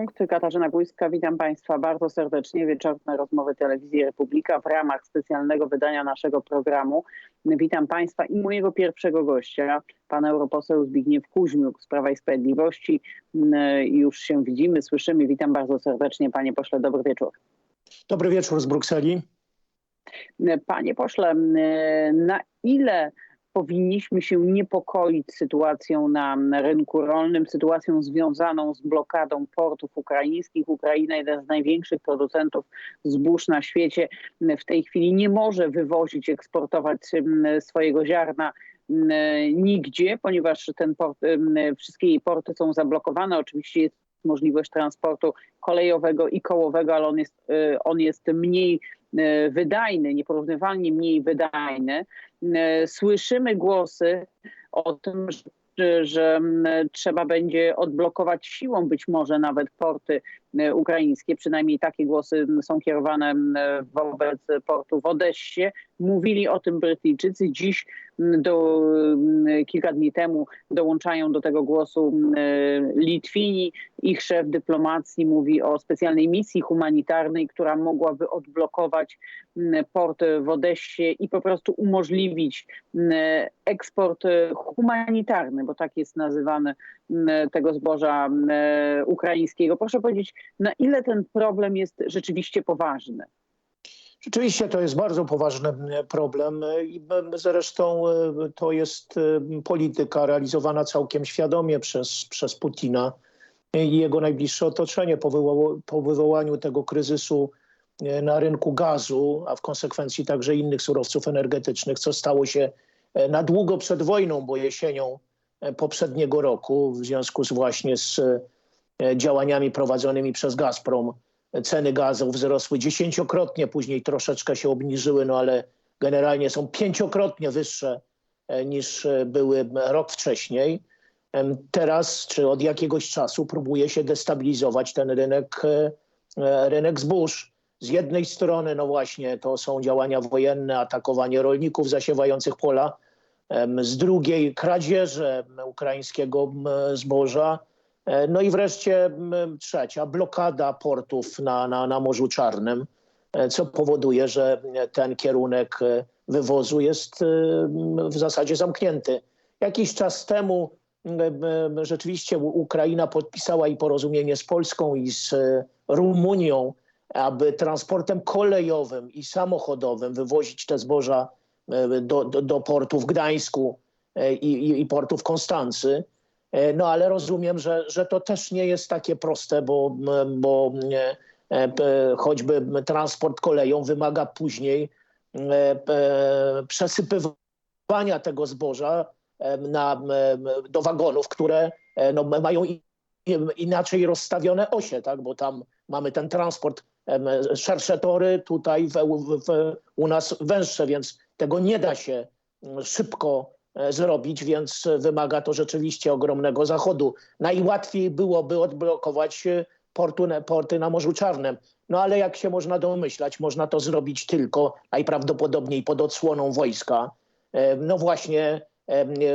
Punkt. Katarzyna Gujska, witam Państwa bardzo serdecznie. Wieczorne rozmowy Telewizji Republika w ramach specjalnego wydania naszego programu. Witam Państwa i mojego pierwszego gościa, pana europoseł Zbigniew Kuźmiuk z Prawa i Sprawiedliwości. Już się widzimy, słyszymy. Witam bardzo serdecznie, panie pośle. Dobry wieczór. Dobry wieczór z Brukseli. Panie pośle, na ile powinniśmy się niepokoić sytuacją na rynku rolnym, sytuacją związaną z blokadą portów ukraińskich. Ukraina, jeden z największych producentów zbóż na świecie, w tej chwili nie może wywozić, eksportować swojego ziarna nigdzie, ponieważ ten port, wszystkie jej porty są zablokowane. Oczywiście jest możliwość transportu kolejowego i kołowego, ale on jest, on jest mniej wydajny, nieporównywalnie mniej wydajny. Słyszymy głosy o tym, że, że trzeba będzie odblokować siłą być może nawet porty ukraińskie. Przynajmniej takie głosy są kierowane wobec portu w Odessie. Mówili o tym Brytyjczycy. Dziś, do, kilka dni temu, dołączają do tego głosu Litwini. Ich szef dyplomacji mówi o specjalnej misji humanitarnej, która mogłaby odblokować port w Odessie i po prostu umożliwić eksport humanitarny, bo tak jest nazywany tego zboża ukraińskiego. Proszę powiedzieć, na ile ten problem jest rzeczywiście poważny? Rzeczywiście to jest bardzo poważny problem i zresztą to jest polityka realizowana całkiem świadomie przez, przez Putina i jego najbliższe otoczenie po, po wywołaniu tego kryzysu na rynku gazu, a w konsekwencji także innych surowców energetycznych, co stało się na długo przed wojną, bo jesienią poprzedniego roku w związku z właśnie z działaniami prowadzonymi przez Gazprom ceny gazu wzrosły dziesięciokrotnie, później troszeczkę się obniżyły, no ale generalnie są pięciokrotnie wyższe niż były rok wcześniej. Teraz, czy od jakiegoś czasu próbuje się destabilizować ten rynek, rynek zbóż. Z jednej strony, no właśnie, to są działania wojenne, atakowanie rolników zasiewających pola. Z drugiej kradzieże ukraińskiego zboża, no i wreszcie trzecia, blokada portów na, na, na Morzu Czarnym, co powoduje, że ten kierunek wywozu jest w zasadzie zamknięty. Jakiś czas temu rzeczywiście Ukraina podpisała i porozumienie z Polską i z Rumunią, aby transportem kolejowym i samochodowym wywozić te zboża do, do, do portu w Gdańsku i, i, i portu w Konstancy. No ale rozumiem, że, że to też nie jest takie proste, bo, bo choćby transport koleją wymaga później przesypywania tego zboża na, do wagonów, które no, mają inaczej rozstawione osie, tak? bo tam mamy ten transport, szersze tory, tutaj w, w, u nas węższe, więc tego nie da się szybko zrobić, więc wymaga to rzeczywiście ogromnego zachodu. Najłatwiej byłoby odblokować portu, porty na Morzu Czarnym. No ale jak się można domyślać, można to zrobić tylko najprawdopodobniej pod odsłoną wojska. No właśnie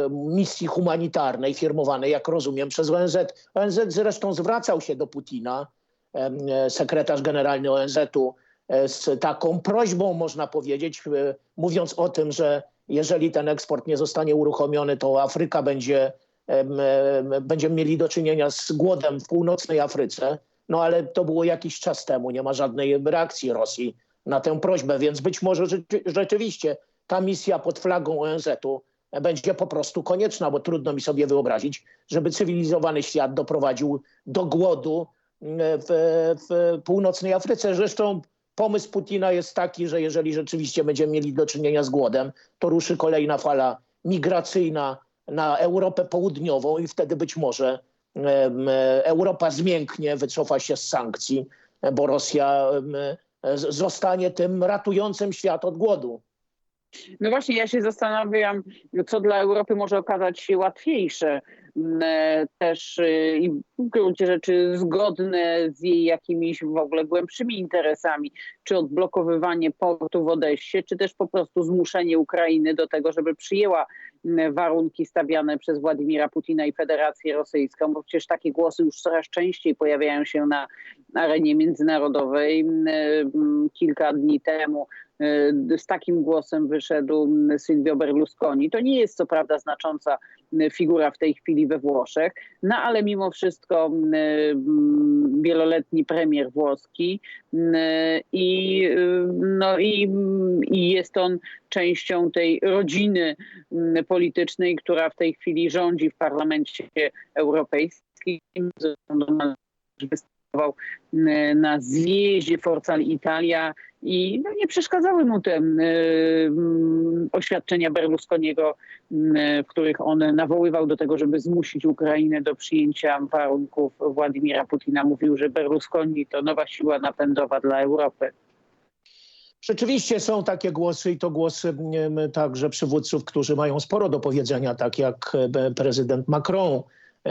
misji humanitarnej firmowanej, jak rozumiem, przez ONZ. ONZ zresztą zwracał się do Putina, sekretarz generalny ONZ-u, z taką prośbą, można powiedzieć, mówiąc o tym, że jeżeli ten eksport nie zostanie uruchomiony, to Afryka będzie, będziemy mieli do czynienia z głodem w północnej Afryce. No ale to było jakiś czas temu, nie ma żadnej reakcji Rosji na tę prośbę, więc być może rzeczywiście ta misja pod flagą ONZ-u będzie po prostu konieczna, bo trudno mi sobie wyobrazić, żeby cywilizowany świat doprowadził do głodu w, w północnej Afryce. Zresztą pomysł Putina jest taki, że jeżeli rzeczywiście będziemy mieli do czynienia z głodem, to ruszy kolejna fala migracyjna na Europę Południową i wtedy być może Europa zmięknie, wycofa się z sankcji, bo Rosja zostanie tym ratującym świat od głodu. No właśnie, ja się zastanawiam, co dla Europy może okazać się łatwiejsze. m, e, też e, i w gruncie rzeczy zgodne z jej jakimiś w ogóle głębszymi interesami, czy odblokowywanie portu w Odessie, czy też po prostu zmuszenie Ukrainy do tego, żeby przyjęła m, warunki stawiane przez Władimira Putina i Federację Rosyjską, bo przecież takie głosy już coraz częściej pojawiają się na arenie międzynarodowej. M, m, Kilka dni temu e, z takim głosem wyszedł Silvio Berlusconi. To nie jest co prawda znacząca m, figura w tej chwili we Włoszech, no ale mimo wszystko m, m, wieloletni premier włoski i, y, no, i, i jest on częścią tej rodziny politycznej, która w tej chwili rządzi w Parlamencie Europejskim. M, na zjeździe Forza Italia i no, nie przeszkadzały mu te m, oświadczenia Berlusconiego, m, w których on nawoływał do tego, żeby zmusić Ukrainę do przyjęcia warunków Władimira Putina. Mówił, że Berlusconi to nowa siła napędowa dla Europy. Rzeczywiście są takie głosy i to głosy także przywódców, którzy mają sporo do powiedzenia, tak jak e, prezydent Macron, e,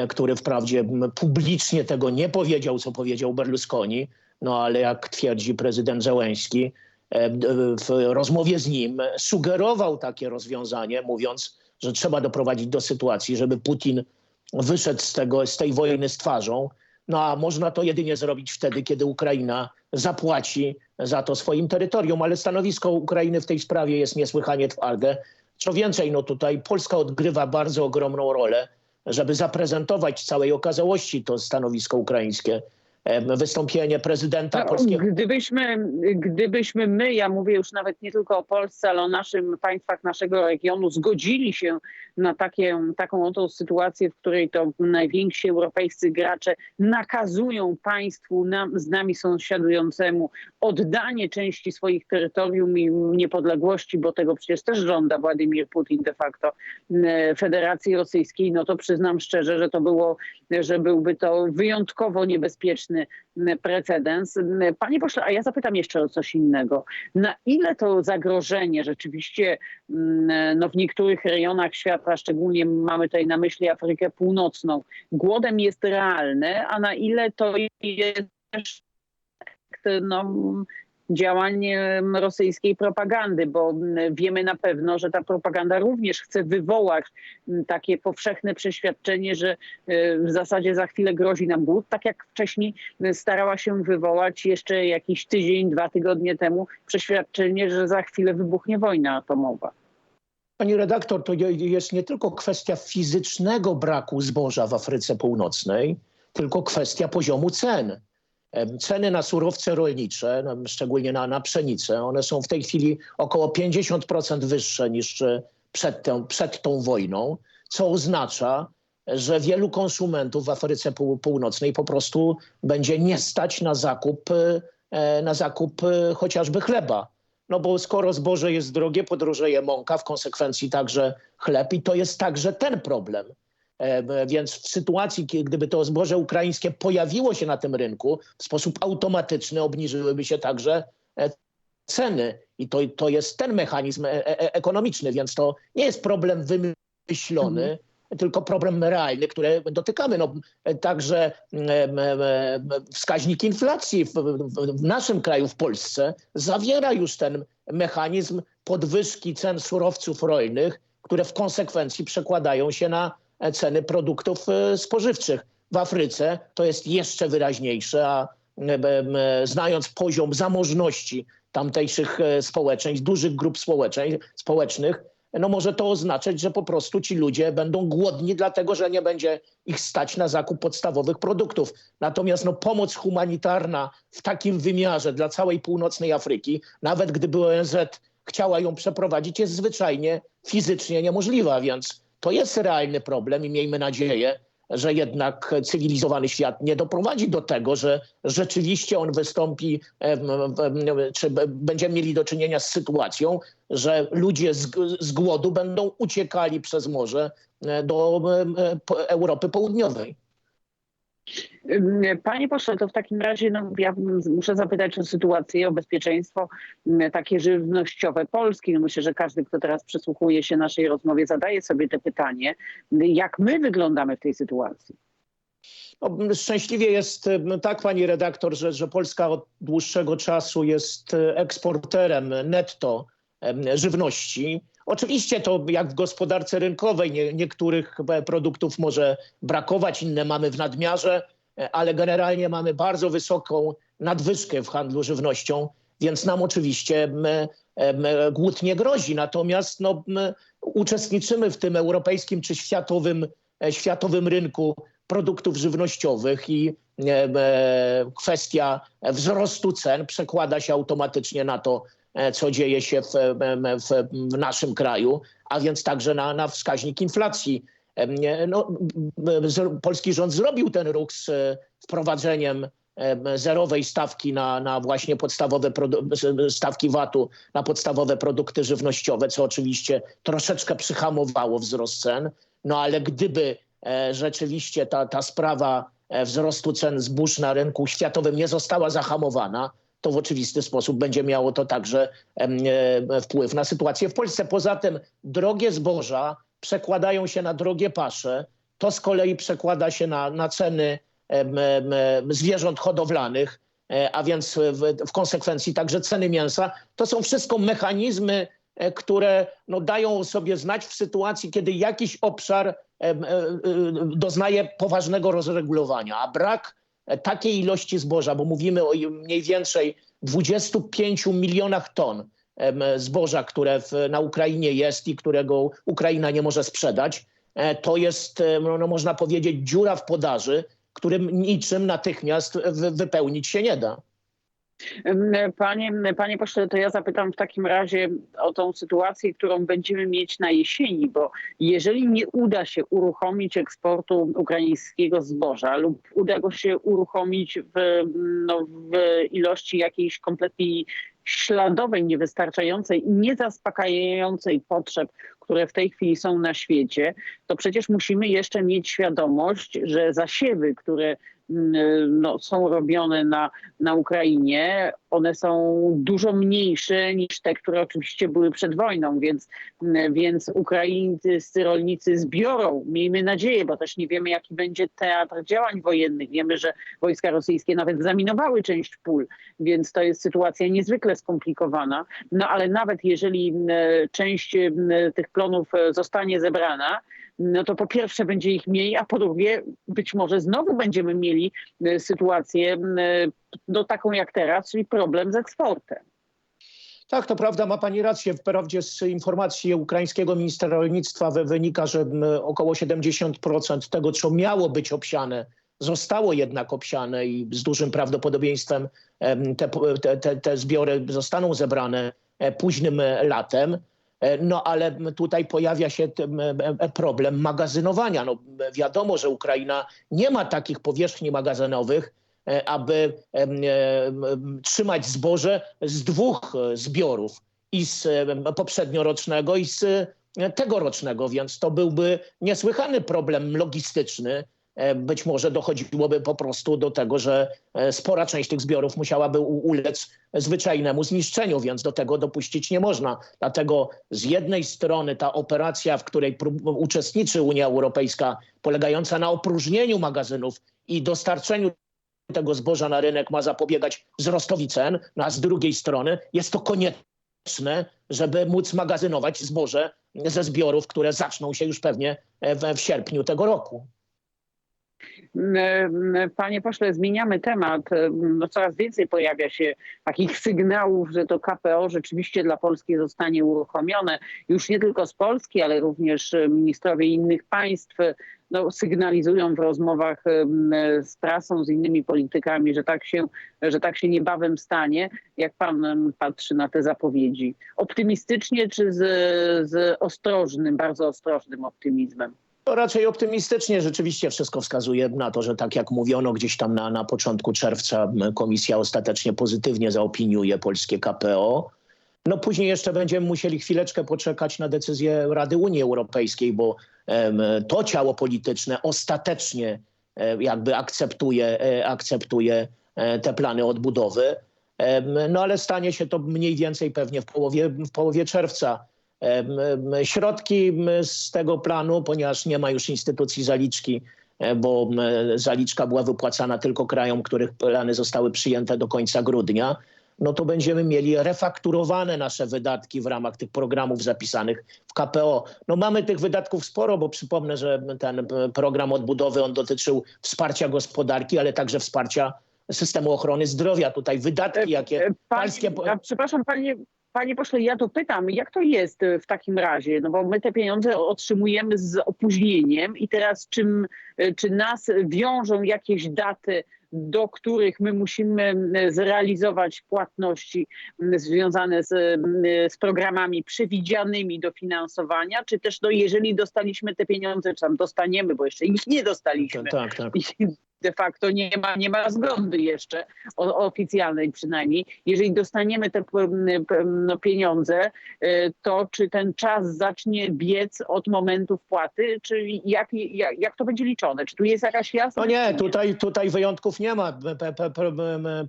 który wprawdzie publicznie tego nie powiedział, co powiedział Berlusconi, no ale jak twierdzi prezydent Zełenski, e, w rozmowie z nim sugerował takie rozwiązanie, mówiąc, że trzeba doprowadzić do sytuacji, żeby Putin wyszedł z, tego, z tej wojny z twarzą. No a można to jedynie zrobić wtedy, kiedy Ukraina zapłaci za to swoim terytorium, ale stanowisko Ukrainy w tej sprawie jest niesłychanie twarde. Co więcej, no tutaj Polska odgrywa bardzo ogromną rolę, żeby zaprezentować całej okazałości to stanowisko ukraińskie. Wystąpienie prezydenta No, polskiego. gdybyśmy, gdybyśmy my, ja mówię już nawet nie tylko o Polsce, ale o naszym państwach naszego regionu, zgodzili się na takie, taką oto sytuację, w której to najwięksi europejscy gracze nakazują państwu nam, z nami sąsiadującemu oddanie części swoich terytorium i niepodległości, bo tego przecież też żąda Władimir Putin de facto Federacji Rosyjskiej, no to przyznam szczerze, że to było, że byłby to wyjątkowo niebezpieczny m, precedens. M, Panie pośle, a ja zapytam jeszcze o coś innego. Na ile to zagrożenie rzeczywiście mm, no, w niektórych rejonach świata, szczególnie mamy tutaj na myśli Afrykę Północną, głodem jest realne, a na ile to jest no, działanie rosyjskiej propagandy, bo wiemy na pewno, że ta propaganda również chce wywołać takie powszechne przeświadczenie, że y, w zasadzie za chwilę grozi nam głód, tak jak wcześniej y, starała się wywołać jeszcze jakiś tydzień, dwa tygodnie temu przeświadczenie, że za chwilę wybuchnie wojna atomowa. Pani redaktor, to je- jest nie tylko kwestia fizycznego braku zboża w Afryce Północnej, tylko kwestia poziomu cen. Ceny na surowce rolnicze, szczególnie na, na pszenicę, one są w tej chwili około 50% wyższe niż e, przed, przed tą wojną, co oznacza, że wielu konsumentów w Afryce Pół- Północnej po prostu będzie nie stać na zakup, e, na zakup e, chociażby chleba. No bo skoro zboże jest drogie, podrożeje mąka, w konsekwencji także chleb i to jest także ten problem. E, Więc w sytuacji, gdyby to zboże ukraińskie pojawiło się na tym rynku, w sposób automatyczny obniżyłyby się także e, ceny. I to, to jest ten mechanizm e- e- ekonomiczny, więc to nie jest problem wymyślony, tylko problem realny, który dotykamy. No, także wskaźnik inflacji w, naszym kraju, w Polsce, zawiera już ten mechanizm podwyżki cen surowców rolnych, które w konsekwencji przekładają się na ceny produktów e, spożywczych. W Afryce to jest jeszcze wyraźniejsze, a em, znając poziom zamożności tamtejszych e, społeczeństw, dużych grup społecznych, no może to oznaczać, że po prostu ci ludzie będą głodni, dlatego że nie będzie ich stać na zakup podstawowych produktów. Natomiast no, pomoc humanitarna w takim wymiarze dla całej północnej Afryki, nawet gdyby ONZ chciała ją przeprowadzić, jest zwyczajnie fizycznie niemożliwa, więc to jest realny problem i miejmy nadzieję, że jednak cywilizowany świat nie doprowadzi do tego, że rzeczywiście on wystąpi, czy będziemy mieli do czynienia z sytuacją, że ludzie z, z głodu będą uciekali przez morze e, do e, Europy Południowej. Panie pośle, to w takim razie no, ja muszę zapytać o sytuację, o bezpieczeństwo takie żywnościowe Polski. No, myślę, że każdy, kto teraz przysłuchuje się naszej rozmowie, zadaje sobie to pytanie, jak my wyglądamy w tej sytuacji. No, szczęśliwie jest tak, pani redaktor, że, że Polska od dłuższego czasu jest e, eksporterem netto żywności. Oczywiście to jak w gospodarce rynkowej nie, niektórych e, produktów może brakować, inne mamy w nadmiarze, ale generalnie mamy bardzo wysoką nadwyżkę w handlu żywnością, więc nam oczywiście głód nie grozi. Natomiast no, uczestniczymy w tym europejskim czy światowym, e, światowym rynku produktów żywnościowych i e, e, kwestia wzrostu cen przekłada się automatycznie na to, e, co dzieje się w, w, w naszym kraju, a więc także na, na wskaźnik inflacji. No, polski rząd zrobił ten ruch z wprowadzeniem em, zerowej stawki na, na właśnie podstawowe stawki VAT-u na podstawowe produkty żywnościowe, co oczywiście troszeczkę przyhamowało wzrost cen. No ale gdyby e, rzeczywiście ta, ta sprawa e, wzrostu cen zbóż na rynku światowym nie została zahamowana, to w oczywisty sposób będzie miało to także e, wpływ na sytuację w Polsce. Poza tym drogie zboża przekładają się na drogie pasze. To z kolei przekłada się na, na ceny zwierząt hodowlanych, e, a więc w, w konsekwencji także ceny mięsa. To są wszystko mechanizmy, e, które no, dają sobie znać w sytuacji, kiedy jakiś obszar e, doznaje poważnego rozregulowania, a brak takiej ilości zboża, bo mówimy o mniej więcej 25 milionach ton zboża, które w, na Ukrainie jest i którego Ukraina nie może sprzedać, e, to jest, no, no, można powiedzieć, dziura w podaży, którym niczym natychmiast wy- wypełnić się nie da. Panie, panie pośle, to ja zapytam w takim razie o tą sytuację, którą będziemy mieć na jesieni, bo jeżeli nie uda się uruchomić eksportu ukraińskiego zboża lub uda go się uruchomić w, no, w ilości jakiejś kompletnie śladowej, niewystarczającej i niezaspokajającej potrzeb, które w tej chwili są na świecie, to przecież musimy jeszcze mieć świadomość, że zasiewy, które no, są robione na, na Ukrainie, one są dużo mniejsze niż te, które oczywiście były przed wojną, więc, więc ukraińscy rolnicy zbiorą, miejmy nadzieję, bo też nie wiemy, jaki będzie teatr działań wojennych. Wiemy, że wojska rosyjskie nawet zaminowały część pól, więc to jest sytuacja niezwykle skomplikowana. No ale nawet jeżeli m, część m, tych plonów e, zostanie zebrana, no to po pierwsze będzie ich mniej, a po drugie być może znowu będziemy mieli e, sytuację m, no, taką jak teraz, czyli problem z eksportem. Tak, to prawda, ma pani rację. Wprawdzie z informacji ukraińskiego ministra rolnictwa wy- wynika, że około 70% tego, co miało być obsiane, zostało jednak obsiane i z dużym prawdopodobieństwem em, te, te, te, zbiory zostaną zebrane e, późnym e, latem. E, No ale tutaj pojawia się e, problem magazynowania. No, wiadomo, że Ukraina nie ma takich powierzchni magazynowych, e, aby trzymać zboże z dwóch zbiorów i z poprzedniorocznego i z tegorocznego, więc to byłby niesłychany problem logistyczny. E, Być może dochodziłoby po prostu do tego, że e, spora część tych zbiorów musiałaby ulec zwyczajnemu zniszczeniu, więc do tego dopuścić nie można. Dlatego z jednej strony ta operacja, w której uczestniczy Unia Europejska, polegająca na opróżnieniu magazynów i dostarczeniu tego zboża na rynek ma zapobiegać wzrostowi cen, no a z drugiej strony jest to konieczne, żeby móc magazynować zboże ze zbiorów, które zaczną się już pewnie w, w sierpniu tego roku. Panie pośle, zmieniamy temat. No, coraz więcej pojawia się takich sygnałów, że to KPO rzeczywiście dla Polski zostanie uruchomione. Już nie tylko z Polski, ale również ministrowie innych państw no, sygnalizują w rozmowach z prasą, z innymi politykami, że tak, się, że tak się niebawem stanie. Jak pan patrzy na te zapowiedzi? Optymistycznie czy z, z ostrożnym, bardzo ostrożnym optymizmem? To raczej optymistycznie rzeczywiście wszystko wskazuje na to, że tak jak mówiono gdzieś tam na, na początku czerwca komisja ostatecznie pozytywnie zaopiniuje polskie KPO. No później jeszcze będziemy musieli chwileczkę poczekać na decyzję Rady Unii Europejskiej, bo em, to ciało polityczne ostatecznie jakby akceptuje, e, akceptuje e, te plany odbudowy. No ale stanie się to mniej więcej pewnie w połowie, w połowie czerwca. Środki z tego planu, ponieważ nie ma już instytucji zaliczki, e, bo zaliczka była wypłacana tylko krajom, których plany zostały przyjęte do końca grudnia, no to będziemy mieli refakturowane nasze wydatki w ramach tych programów zapisanych w KPO. No mamy tych wydatków sporo, bo przypomnę, że ten e, program odbudowy on dotyczył wsparcia gospodarki, ale także wsparcia systemu ochrony zdrowia. Tutaj wydatki, jakie E, pańskie... Panie, a przepraszam, panie, panie pośle, ja to pytam, jak to jest e, w takim razie? No bo my te pieniądze otrzymujemy z opóźnieniem i teraz czym, e, czy nas wiążą jakieś daty, do których my musimy e, zrealizować płatności związane z, m, z programami przewidzianymi do finansowania, czy też no, jeżeli dostaliśmy te pieniądze, czy tam dostaniemy, bo jeszcze ich nie dostaliśmy, Tak, tak. De facto nie ma, nie ma zgody jeszcze o, oficjalnej przynajmniej. Jeżeli dostaniemy te no, pieniądze, y, to czy ten czas zacznie biec od momentu wpłaty, czy jak, jak, jak to będzie liczone? Czy tu jest jakaś jasna? No nie, tutaj, tutaj wyjątków nie ma.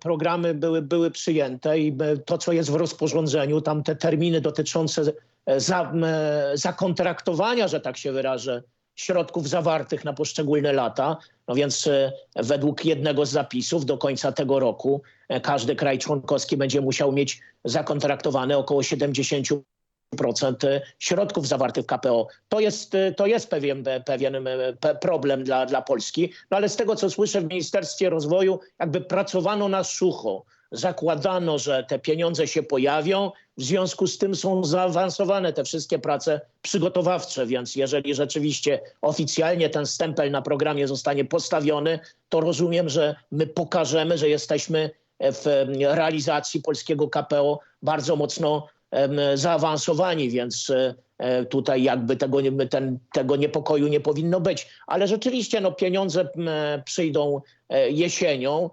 Programy były, były przyjęte i e, to, co jest w rozporządzeniu, tam te terminy dotyczące e, za, m, zakontraktowania, że tak się wyrażę, środków zawartych na poszczególne lata. No więc e, według jednego z zapisów do końca tego roku e, każdy kraj członkowski będzie musiał mieć zakontraktowane około 70 środków zawartych w KPO. To jest, e, to jest pewien, pewien e, pe- problem dla, dla Polski, no ale z tego co słyszę w Ministerstwie Rozwoju jakby pracowano na sucho. Zakładano, że te pieniądze się pojawią, w związku z tym są zaawansowane te wszystkie prace przygotowawcze, więc jeżeli rzeczywiście oficjalnie ten stempel na programie zostanie postawiony, to rozumiem, że my pokażemy, że jesteśmy w em, realizacji polskiego KPO bardzo mocno zaawansowani, więc e, e, tutaj jakby tego, ten, tego niepokoju nie powinno być. Ale rzeczywiście no, pieniądze przyjdą e, jesienią.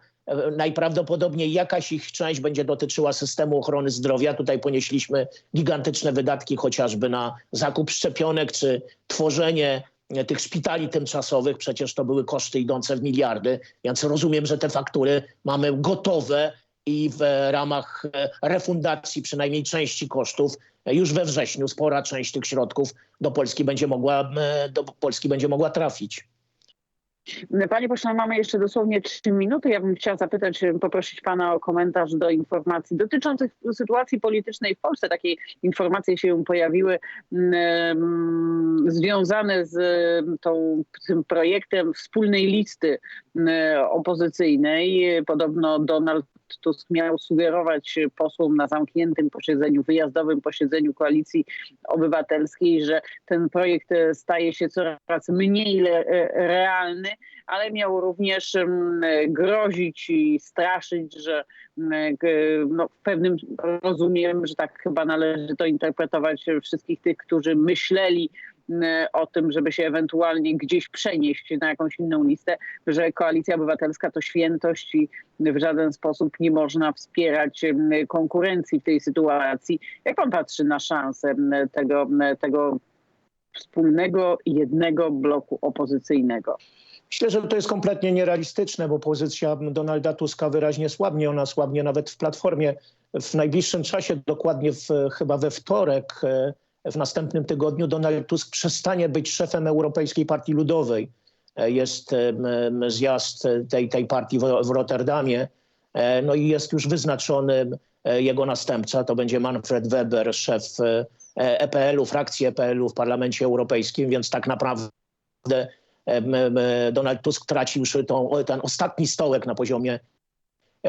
Najprawdopodobniej jakaś ich część będzie dotyczyła systemu ochrony zdrowia. Tutaj ponieśliśmy gigantyczne wydatki chociażby na zakup szczepionek czy tworzenie e, tych szpitali tymczasowych. Przecież to były koszty idące w miliardy, więc rozumiem, że te faktury mamy gotowe i w ramach e, refundacji przynajmniej części kosztów e, już we wrześniu spora część tych środków do Polski będzie mogła, do Polski będzie mogła trafić. Panie pośle, mamy jeszcze dosłownie trzy minuty. Ja bym chciała zapytać, e, poprosić pana o komentarz do informacji dotyczących sytuacji politycznej w Polsce. Takie informacje się pojawiły mm, związane z e, tą, tym projektem wspólnej listy mm, opozycyjnej. Podobno Donald Tusk miał sugerować posłom na zamkniętym posiedzeniu, wyjazdowym posiedzeniu Koalicji Obywatelskiej, że ten projekt e, staje się coraz mniej e, realny, ale miał również mm, grozić i straszyć, że mm, no, w pewnym rozumiem, że tak chyba należy to interpretować wszystkich tych, którzy myśleli o tym, żeby się ewentualnie gdzieś przenieść na jakąś inną listę, że Koalicja Obywatelska to świętość i w żaden sposób nie można wspierać em, konkurencji w tej sytuacji. Jak pan patrzy na szansę em, tego, tego wspólnego, jednego bloku opozycyjnego? Myślę, że to jest kompletnie nierealistyczne, bo pozycja Donalda Tuska wyraźnie słabnie. Ona słabnie nawet w Platformie. W najbliższym czasie, dokładnie w, chyba we wtorek, w następnym tygodniu, Donald Tusk przestanie być szefem Europejskiej Partii Ludowej. E, Jest e, zjazd tej, tej partii w, w Rotterdamie. E, No i jest już wyznaczony jego następca. To będzie Manfred Weber, szef EPL-u, frakcji EPL-u w Parlamencie Europejskim, więc tak naprawdę Donald Tusk traci już tą, ten ostatni stołek na poziomie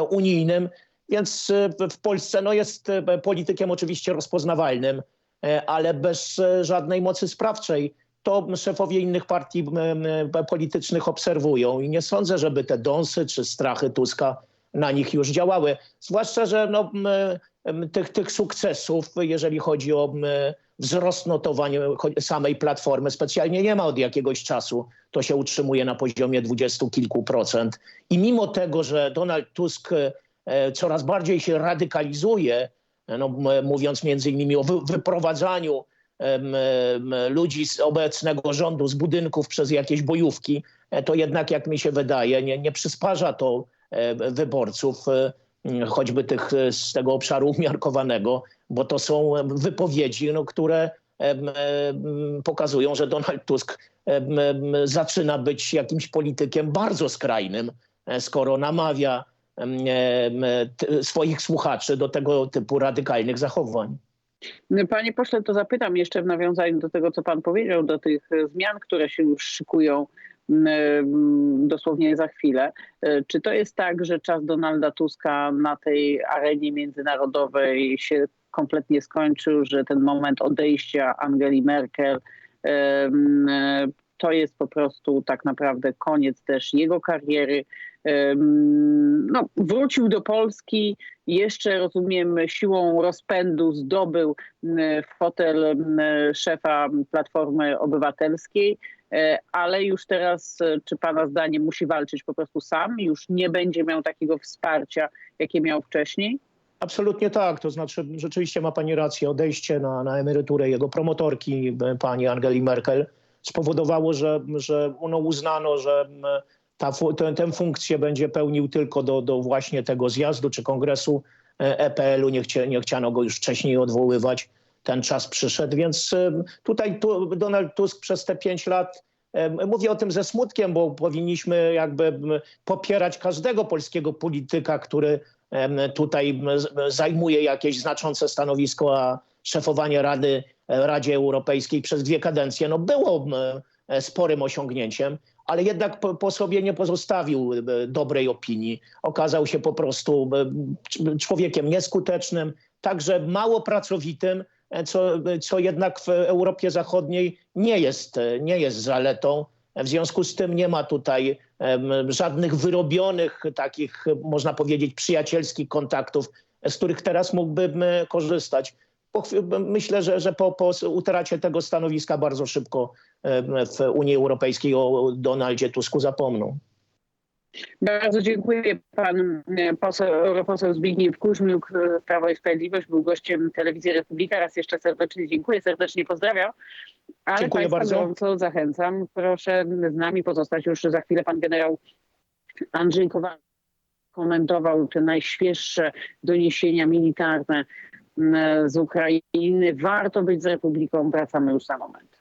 unijnym, więc w Polsce no, jest politykiem oczywiście rozpoznawalnym, ale bez e, żadnej mocy sprawczej. To szefowie innych partii politycznych obserwują i nie sądzę, żeby te dąsy czy strachy Tuska na nich już działały. Zwłaszcza, że no, tych, tych sukcesów, jeżeli chodzi o wzrost notowań cho- samej platformy, specjalnie nie ma od jakiegoś czasu. To się utrzymuje na poziomie dwudziestu kilku procent. I mimo tego, że Donald Tusk e, coraz bardziej się radykalizuje, no, m- mówiąc między innymi o wy, wyprowadzaniu ludzi z obecnego rządu, z budynków przez jakieś bojówki, e, to jednak, jak mi się wydaje, nie, nie przysparza to e, wyborców, e, choćby tych e, z tego obszaru umiarkowanego, bo to są wypowiedzi, no, które pokazują, że Donald Tusk zaczyna być jakimś politykiem bardzo skrajnym, e, skoro namawia swoich słuchaczy do tego typu radykalnych zachowań. Panie pośle, to zapytam jeszcze w nawiązaniu do tego, co pan powiedział, do tych e, zmian, które się już szykują dosłownie za chwilę. E, Czy to jest tak, że czas Donalda Tuska na tej arenie międzynarodowej się kompletnie skończył, że ten moment odejścia Angeli Merkel to jest po prostu tak naprawdę koniec też jego kariery. No, wrócił do Polski, jeszcze rozumiem siłą rozpędu zdobył fotel szefa Platformy Obywatelskiej, e, ale już teraz, e, czy pana zdaniem, musi walczyć po prostu sam? Już nie będzie miał takiego wsparcia, jakie miał wcześniej? Absolutnie tak. To znaczy, rzeczywiście ma pani rację. Odejście na, na emeryturę jego promotorki, e, pani Angeli Merkel, spowodowało, że, że no uznano, że m, ta, fu- tę, funkcję będzie pełnił tylko do, do właśnie tego zjazdu czy kongresu e, EPL-u. Nie, chcia, nie chciano go już wcześniej odwoływać. Ten czas przyszedł, więc tutaj tu, Donald Tusk przez te pięć lat Mówię o tym ze smutkiem, bo powinniśmy jakby popierać każdego polskiego polityka, który tutaj zajmuje jakieś znaczące stanowisko, a szefowanie Rady, e, Radzie Europejskiej przez dwie kadencje no było m, e, sporym osiągnięciem, ale jednak po, po sobie nie pozostawił e, dobrej opinii. Okazał się po prostu e, człowiekiem nieskutecznym, także mało pracowitym, e, co, co jednak w Europie Zachodniej nie jest, e, nie jest zaletą. W związku z tym nie ma tutaj żadnych wyrobionych, takich można powiedzieć przyjacielskich kontaktów, z których teraz mógłbym e, korzystać. Myślę, że, że po, po utracie tego stanowiska bardzo szybko w Unii Europejskiej o Donaldzie Tusku zapomną. Bardzo dziękuję. Pan e, poseł, europoseł Zbigniew Kuźmiuk, e, Prawo i Sprawiedliwość, był gościem telewizji Republika. Raz jeszcze serdecznie dziękuję, serdecznie pozdrawiam. Ale Dziękuję bardzo. gorąco zachęcam. Proszę z nami pozostać już za chwilę. Pan generał Andrzej Kowal komentował te najświeższe doniesienia militarne z Ukrainy. Warto być z Republiką. Wracamy już za moment.